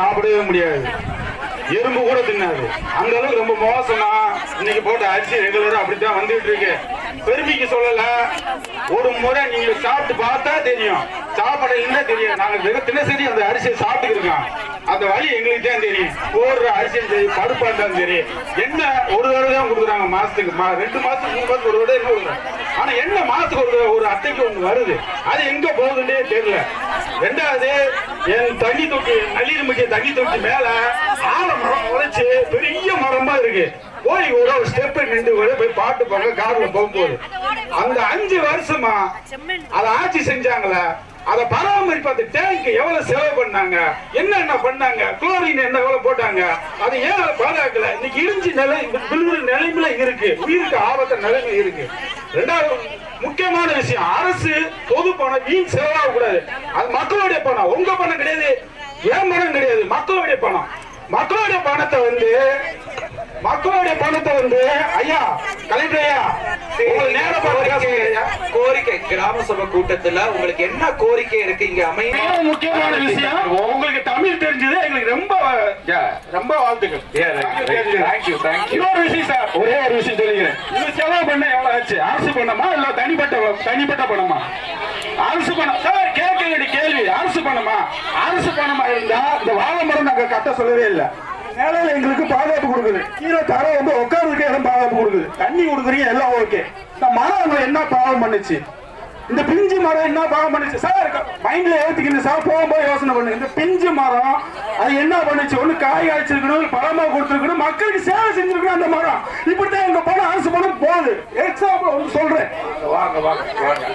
சாப்பிடவே முடியாது. எறும்பு கூட தின்னாது. அந்த அளவுக்கு ரொம்ப மோசமா இன்னைக்கு போட்ட அரிசி ரெகுலரா அப்படித்தான் வந்துட்டு இருக்கு. பெருமைக்கு சொல்லல. ஒரு முறை நீங்க சாப்பிட்டு பார்த்தா தெரியும். சாப்பிட என்ன தெரியும் நாங்க வெறும் தினசரி அந்த அரிசியை சாப்பிட்டு இருக்கோம். அந்த வழி எங்களுக்கு தான் தெரியும். போடுற அரிசியும் சரி பருப்பா இருந்தாலும் சரி. என்ன ஒரு தடவை தான் கொடுக்குறாங்க மாசத்துக்கு. மா- ரெண்டு மாசத்துக்கு மூணு மாசத்துக்கு ஒரு தடவை என்ன கொடுக்குறாங்க? ஆனா என்ன மாசத்துக்கு ஒரு ஒரு அட்டைக்கு ஒண்ணு வருது? அது எங்க போகுதுன்னே தெரியல. ரெண்டாவது என் தண்ணி தொட்டி நளிர் முக்கிய தண்ணி தொட்டி மேல ஆலமரம் உழைச்சு பெரிய மரமா இருக்கு. போய் ஒரு ஒரு ஸ்டெப் நின்று கூட போய் பாட்டு பாங்க கார்ல போகும்போது. அந்த அஞ்சு வருஷமா அதை ஆட்சி செஞ்சாங்களே. அதை பராமரிப்பு அந்த டேங்க் எவ்வளவு செலவு பண்ணாங்க? என்னென்ன பண்ணாங்க? குளோரின் என்ன எவ்வளவு போட்டாங்க? அதை ஏன் பாதுகாக்கல? இன்னைக்கு இடிஞ்சு நிலை விழுவுற நிலைமையில இருக்கு. உயிருக்கு ஆபத்த நிலைமை இருக்கு. ரெண்டாவது முக்கியமான விஷயம் அரசு பொது பணம் வீண் செலவாக கூடாது. அது மக்களுடைய பணம் உங்க பணம் கிடையாது ஏன் பணம் கிடையாது மக்களுடைய பணம். மக்களுடைய பணத்தை வந்து மக்களுடைய பணத்தை வந்து ஐயா கலெக்டர் ஐயா உங்களுக்கு நேரம் பார்த்து பேசுங்க ஐயா. கோரிக்கை கிராம சபை கூட்டத்துல உங்களுக்கு என்ன கோரிக்கை இருக்கு? இங்க மிக முக்கியமான விஷயம் உங்களுக்கு தமிழ் தெரிஞ்சது எங்களுக்கு ரொம்ப ரொம்ப வாழ்த்துக்கள். தேங்க்யூ தேங்க்யூ இன்னொரு விஷயம் சார் ஒரே ஒரு விஷயம் சொல்லிக்கிறேன். இது செலவு பண்ண எவ்வளவு ஆச்சு? அரசு பணமா இல்ல தனிப்பட்ட தனிப்பட்ட பணமா? அரசு பணம் சார் கேட்க வேண்டிய கேள்வி. அரசு பணமா? அரசு பணமா இருந்தா இந்த வாழை மரம் நாங்க கட்ட சொல்லவே இல்லை. நிலையில எங்களுக்கு பாதுகாப்பு கொடுக்குது. கீழே தர வந்து உட்கார்றதுக்கு இடம் பாதுகாப்பு கொடுக்குது. தண்ணி கொடுக்குறீங்க எல்லாம் ஓகே இந்த மரம் என்ன பாவம் பண்ணுச்சு? இந்த பிஞ்சு மரம் என்ன பாவம் பண்ணுச்சு? சார் மைண்ட்ல ஏத்துக்கிட்டு சார். போகும்போது யோசனை பண்ணுங்க இந்த பிஞ்சு மரம் அது என்ன பண்ணுச்சு? ஒண்ணு காய் காய்ச்சிருக்கணும் பழமா கொடுத்துருக்கணும் மக்களுக்கு சேவை செஞ்சிருக்கணும் அந்த மரம். இப்படித்தான் எங்க பணம் அரசு பணம் போகுது. எக்ஸாம்பிள் ஒன்று சொல்றேன். வாங்க வாங்க வாங்க.